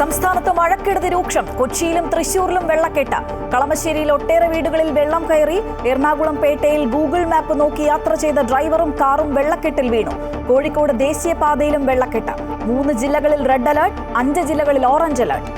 സംസ്ഥാനത്ത് മഴക്കെടുതി രൂക്ഷം. കൊച്ചിയിലും തൃശൂരിലും വെള്ളക്കെട്ട്. കളമശ്ശേരിയിൽ ഒട്ടേറെ വീടുകളിൽ വെള്ളം കയറി എറണാകുളം പേട്ടയിൽ ഗൂഗിൾ മാപ്പ് നോക്കി യാത്ര ചെയ്ത ഡ്രൈവറും കാറും വെള്ളക്കെട്ടിൽ വീണു. കോഴിക്കോട് ദേശീയപാതയിലും വെള്ളക്കെട്ട്. മൂന്ന് ജില്ലകളിൽ റെഡ് അലേർട്ട് അഞ്ച് ജില്ലകളിൽ ഓറഞ്ച് അലർട്ട്.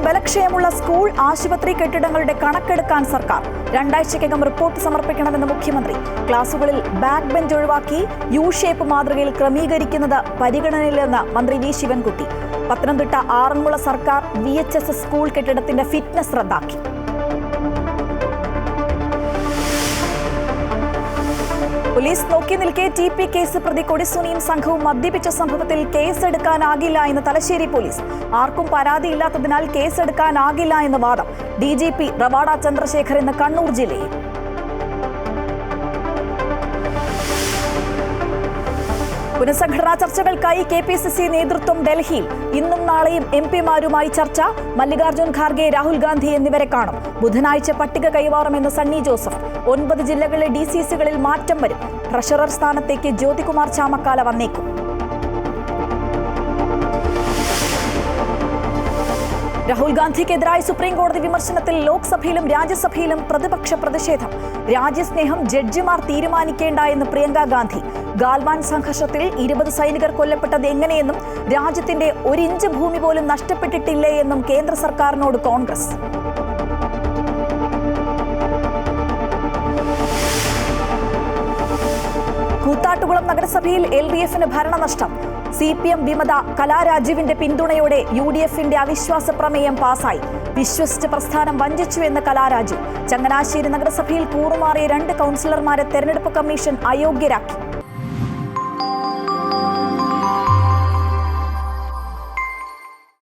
ബലക്ഷയമുള്ള സ്കൂൾ ആശുപത്രി കെട്ടിടങ്ങളുടെ കണക്കെടുക്കാൻ സർക്കാർ. രണ്ടാഴ്ചയ്ക്കകം റിപ്പോർട്ട് സമർപ്പിക്കണമെന്ന് മുഖ്യമന്ത്രി. ക്ലാസുകളിൽ ബാക്ക് ബെഞ്ച് ഒഴിവാക്കി യു ഷേപ്പ് മാതൃകയിൽ ക്രമീകരിക്കുന്നത് പരിഗണനയിലെന്ന് മന്ത്രി വി. ശിവൻകുട്ടി. പത്തനംതിട്ട ആറന്മുള സർക്കാർ വി. സ്കൂൾ കെട്ടിടത്തിന്റെ ഫിറ്റ്നസ് റദ്ദാക്കി. പോലീസ് നോക്കി നിൽക്കെ ടി പി കേസ് പ്രതി കൊടിസുനിയും സംഘവും മദ്യപിച്ച സംഭവത്തിൽ കേസെടുക്കാനാകില്ല എന്ന് തലശ്ശേരി പോലീസ്. ആർക്കും പരാതിയില്ലാത്തതിനാൽ കേസെടുക്കാനാകില്ല എന്ന് വാദം. D G P Ravada Chandrasekhar ഇന്ന് കണ്ണൂർ ജില്ലയിൽ. പുനഃസംഘടനാ ചർച്ചകൾക്കായി കെ പി സി സി നേതൃത്വം ഡൽഹിയിൽ. ഇന്നും നാളെയും എം പിമാരുമായി ചർച്ച. മല്ലികാർജുൻ ഖാർഗെ രാഹുൽ ഗാന്ധി എന്നിവരെ കാണും. ബുധനാഴ്ച പട്ടിക കൈമാറുമെന്ന് സണ്ണി ജോസഫ്. ഒൻപത് ജില്ലകളിലെ ഡി സി സികളിൽ മാറ്റം വരും. ട്രഷറർ സ്ഥാനത്തേക്ക് ജ്യോതികുമാർ ചാമക്കാല വന്നേക്കും. രാഹുൽ ഗാന്ധിക്കെതിരായ സുപ്രീം കോടതി വിമർശനത്തിൽ ലോക്സഭയിലും രാജ്യസഭയിലും പ്രതിപക്ഷ പ്രതിഷേധം. രാജ്യസ്നേഹം ജഡ്ജിമാർ തീരുമാനിക്കേണ്ട എന്ന് പ്രിയങ്ക ഗാന്ധി. ഗാൽവാൻ സംഘർഷത്തിൽ ഇരുപത് സൈനികർ കൊല്ലപ്പെട്ടത് എങ്ങനെയെന്നും രാജ്യത്തിന്റെ ഒരിഞ്ച് ഭൂമി പോലും നഷ്ടപ്പെട്ടിട്ടില്ലേ എന്നും കേന്ദ്ര സർക്കാരിനോട് കോൺഗ്രസ്. നഗരസഭയിൽ എൽ ഡി എഫിന് ഭരണനഷ്ടം. സി പി എം വിമത കലാരാജീവിന്റെ പിന്തുണയോടെ യു ഡി എഫിന്റെ അവിശ്വാസ പ്രമേയം പാസായി. വിശ്വസിച്ച് പ്രസ്ഥാനം വഞ്ചിച്ചു എന്ന് കലാരാജു. ചങ്ങനാശ്ശേരി നഗരസഭയിൽ കൂറുമാറിയ രണ്ട് കൗൺസിലർമാരെ തെരഞ്ഞെടുപ്പ് കമ്മീഷൻ അയോഗ്യരാക്കി.